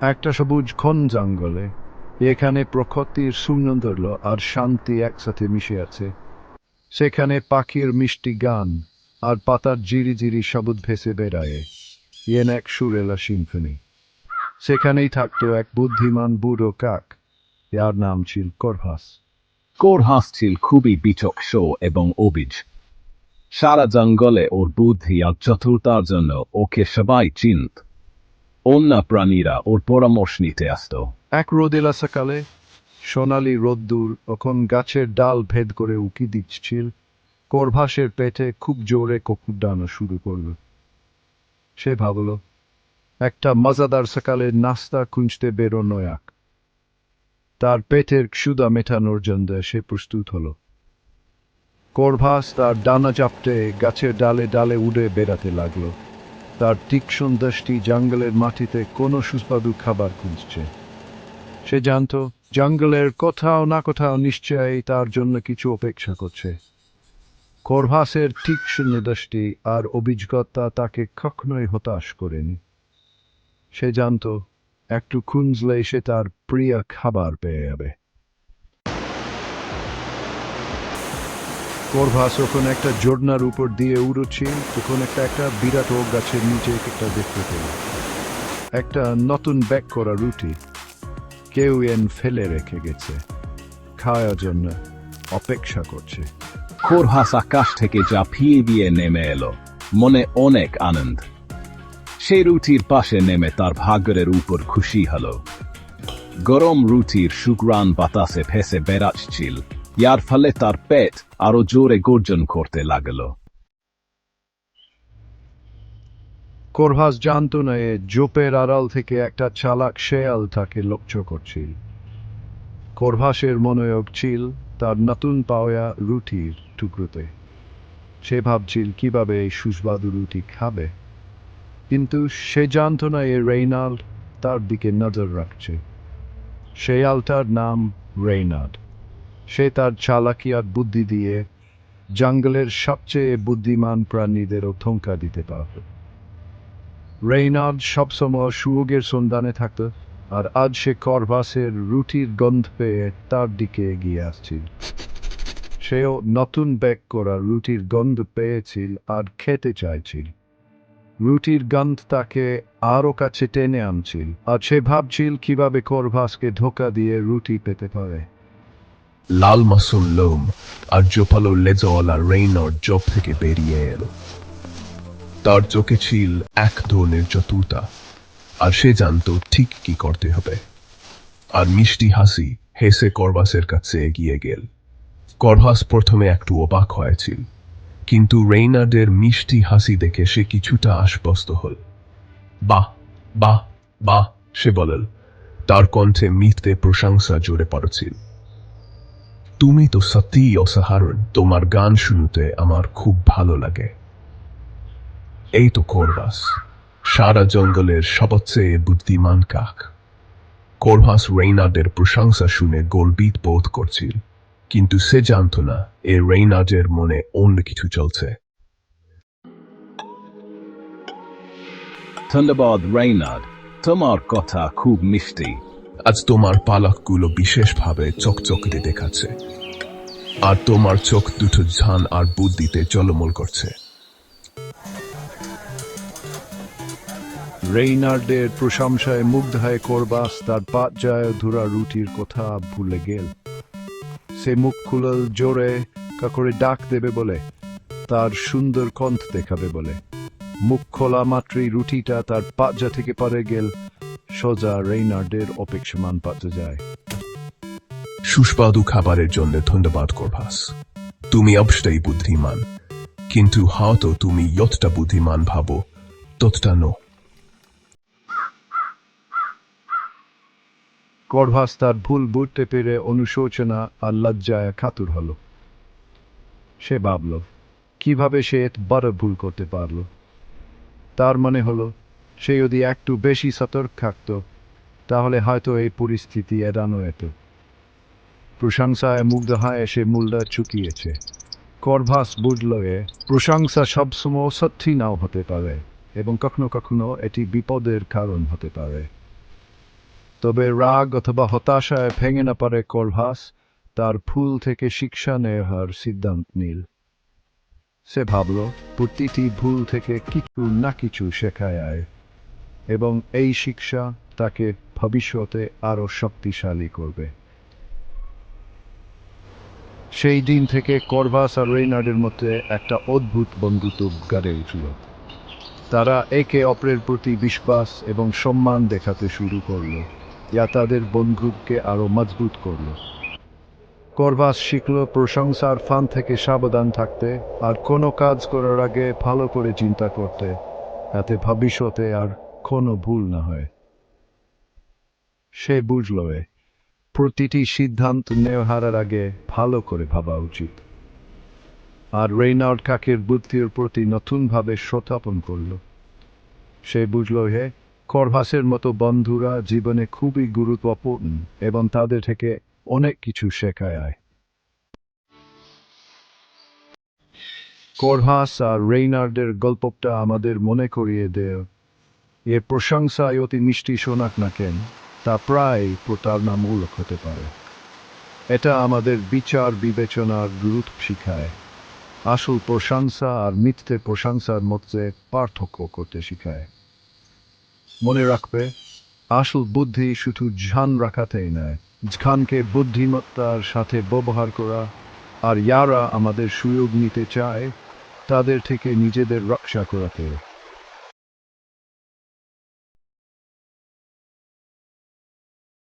একটা সবুজ খন জঙ্গলে, এখানে প্রকৃতির সুন্দর আর শান্তি একসাথে মিশে আছে। সেখানে পাখির মিষ্টি গান আর পাতার জিরি জিরি সবুজ ভেসে বেড়ায়। ইয়েন এক সুরেলা সিম্ফনি। সেখানেই থাকতো এক বুদ্ধিমান বুড়ো কাক। যার নাম ছিল করভাস কোরহাস ছিল খুবই বিচক্ষণ এবং অবিজ। সারা জঙ্গলে ওর বুদ্ধি আর চতুরতার জন্য ওকে সবাই চিনত। অন্য প্রাণীরা ওর পরামর্শ নিতে আসতো। এক রোদেলা সকালে সোনালি রোদ্দুর তখন গাছের ডাল ভেদ করে উকি দিচ্ছিল। করভাসের পেটে খুব জোরে কুকুর ডানা শুরু করল। সে ভাবল, একটা মজাদার সকালে নাস্তা খুঁজতে বেরোনো এক। তার পেটের ক্ষুদা মেটানোর জন্য সে প্রস্তুত হলো। করভাস তার ডানা চাপটে গাছের ডালে ডালে উড়ে বেড়াতে লাগল। তার তীক্ষ্ণ দৃষ্টি জঙ্গলের মাটিতে কোনো সুস্বাদু খাবার খুঁজছে। সে জানত, জঙ্গলের কোথাও না কোথাও নিশ্চয়ই তার জন্য কিছু অপেক্ষা করছে। করভাসের তীক্ষ্ণ দৃষ্টি আর অভিজ্ঞতা তাকে কখনোই হতাশ করেনি। সে জানত, একটু খুঁজলে সে তার প্রিয় খাবার পেয়ে যাবে। করভাস যখন একটা জোড়নার উপর দিয়ে উড়ছিল তখন একটা একটা বিরাট ওক গাছের নিচে একটা দেখতে পেল। একটা নতুন ব্যাক করা রুটি। কেউ এন ফেলে রেখে গেছে। খাওয়ার জন্য অপেক্ষা করছে। কোরহাস আকাশ থেকে ঝাঁপিয়ে দিয়ে নেমে এলো। মনে অনেক আনন্দ। সেই রুটির পাশে নেমে তার ভাগরের উপর খুশি হলো। গরম রুটির সুগ্রান বাতাসে ভেসে বেড়াচ্ছিল। ইয়ার ফলে তার পেট আরও জোরে গর্জন করতে লাগল। করভাস জানত না এ জোপের আড়াল থেকে একটা চালাক শেয়াল তাকে লক্ষ্য করছিল। করভাসের মনোযোগ ছিল তার নতুন পাওয়া রুটির টুকরোতে। সে ভাবছিল, কীভাবে এই সুস্বাদু রুটি খাবে? কিন্তু সে জানত না এ রেইনাল্ড তার দিকে নজর রাখছে। শেয়ালটার নাম রেইনাল্ড। সে তার চালাকি আর বুদ্ধি দিয়ে জঙ্গলের সবচেয়ে বুদ্ধিমান প্রাণীদেরও থঙ্কা দিতে পারবে রেইনার্ড সবসময় সুয়োগের সন্ধানে থাকত আর আজ সে করভাসের রুটির গন্ধ পেয়ে তার দিকে এগিয়ে আসছিল। সেও নতুন ব্যাক করা রুটির গন্ধ পেয়েছিল আর খেতে চাইছিল। রুটির গন্ধ তাকে আরও কাছে টেনে আনছিল আর সে ভাবছিল কীভাবে করভাসকে ধোকা দিয়ে রুটি পেতে পারে। লাল মাসুম লোম আর জোপালো লেজওয়ালা রেইনর জব থেকে বেরিয়ে এলো। তার চোখে ছিল এক ধরনের চতুরতা আর সে জানতো ঠিক কি করতে হবে। আর মিষ্টি হাসি হেসে করবাসের কাছে এগিয়ে গেল। করভাস প্রথমে একটু অবাক হয়েছিল, কিন্তু রেইনার্ডের মিষ্টি হাসি দেখে সে কিছুটা আশ্বস্ত হল। বাহ বাহ বাহ, সে বলল। তার কণ্ঠে মিথ্যে প্রশংসা জোরে পড়ছিল। তুমি তো সত্যিই অসাধারণ তোমার গান শুনতে আমার খুব ভালো লাগে। এই তো কোরভাস সারা জঙ্গলের সবচেয়ে বুদ্ধিমান কাক। কোরভাস রেইনার্ডের প্রশংসা শুনে গর্বিত বোধ করছিল, কিন্তু সে জানত না এ রেইনার্ডের মনে অন্য কিছু চলছে। ধন্যবাদ রেইনার্ড তোমার কথা খুব মিষ্টি। আজ তোমার পালকগুলো বিশেষভাবে চকচকতে দেখাচ্ছে। আর তোমার চোখ দুটো ঝান আর বুদ্ধিতে চলমল করছে। রেইনার্ডের প্রশংসায় মুগ্ধ হয়ে করবাস, তার পাত যায় ধুরা রুটির কথা ভুলে গেল। সে মুখ খুলল জোরে কাকরে ডাক দেবে বলে, তার সুন্দর কণ্ঠ দেখাবে বলে। মুখ খোলা মাত্রই রুটিটা তার পাজা থেকে পরে গেল সোজা রেইনার্ডের অপেক্ষমান পাজা যায়। সুস্বাদু খাবারের জন্য ধন্যবাদ করভাস। তুমি অবশ্যই বুদ্ধিমান। কিন্তু হয়তো তুমি যতটা বুদ্ধিমান ভাবো ততটা নো। করভাস তার ভুল বুঝতে পেরে অনুশোচনা আর লজ্জায় খাতুর হলো। সে ভাবল কীভাবে সে বড় ভুল করতে পারল? তার মনে হলো সে যদি একটু বেশি সতর্ক থাকত, তাহলে হয়তো এই পরিস্থিতি এড়ানো যেত। প্রশংসায় মুগ্ধ হয়ে সে মূল্যা চুকিয়েছে। করভাস বুঝল এ প্রশংসা সবসময় সত্যি নাও হতে পারে এবং কখনো কখনো এটি বিপদের কারণ হতে পারে। তবে রাগ অথবা হতাশায় ভেঙে না পারে করভাস, তার ফুল থেকে শিক্ষা নেওয়ার সিদ্ধান্ত নিল। সে ভাবল, প্রতিটি ভুল থেকে কিছু না কিছু শেখায়। আয় এবং এই শিক্ষা তাকে ভবিষ্যতে আরও শক্তিশালী করবে। সেই দিন থেকে করভাস আর রেইনার্ডের মধ্যে একটা অদ্ভুত বন্ধুত্ব গড়ে উঠল। তারা একে অপরের প্রতি বিশ্বাস এবং সম্মান দেখাতে শুরু করল। যা তাদের বন্ধুকে আরও মজবুত করল। করভাস শিখল প্রশংসার ফান থেকে সাবধান থাকতে আর কোনো কাজ করার আগে ভালো করে চিন্তা করতে, যাতে ভবিষ্যতে আর কোনো ভুল না হয়। সে বুঝল প্রতিটি সিদ্ধান্ত নেওয়ার আগে ভালো করে ভাবা উচিত। আর রেইনার্ড কাকের বুদ্ধির প্রতি নতুনভাবে শ্রোতাপন করল। সে বুঝল হে, করভাসের মতো বন্ধুরা জীবনে খুবই গুরুত্বপূর্ণ এবং তাদের থেকে অনেক কিছু শেখায় করভাস আর রেইনার্ডের গল্পটা আমাদের মনে করিয়ে দেয় এ প্রশংসায় অতি মিষ্টি শোনাক না কেন, তা প্রায় প্রতারণামূলক হতে পারে। এটা আমাদের বিচার বিবেচনার গুরুত্ব শিখায়, আসল প্রশংসা আর মিথ্যে প্রশংসার মধ্যে পার্থক্য করতে শিখায়। মনে রাখবে, আসল বুদ্ধি শুধু ঝান রাখাতেই নয়, ঝানকে বুদ্ধিমত্তার সাথে ব্যবহার করা আর যারা আমাদের সুযোগ নিতে চায়, তাদের থেকে নিজেদের রক্ষা করাতে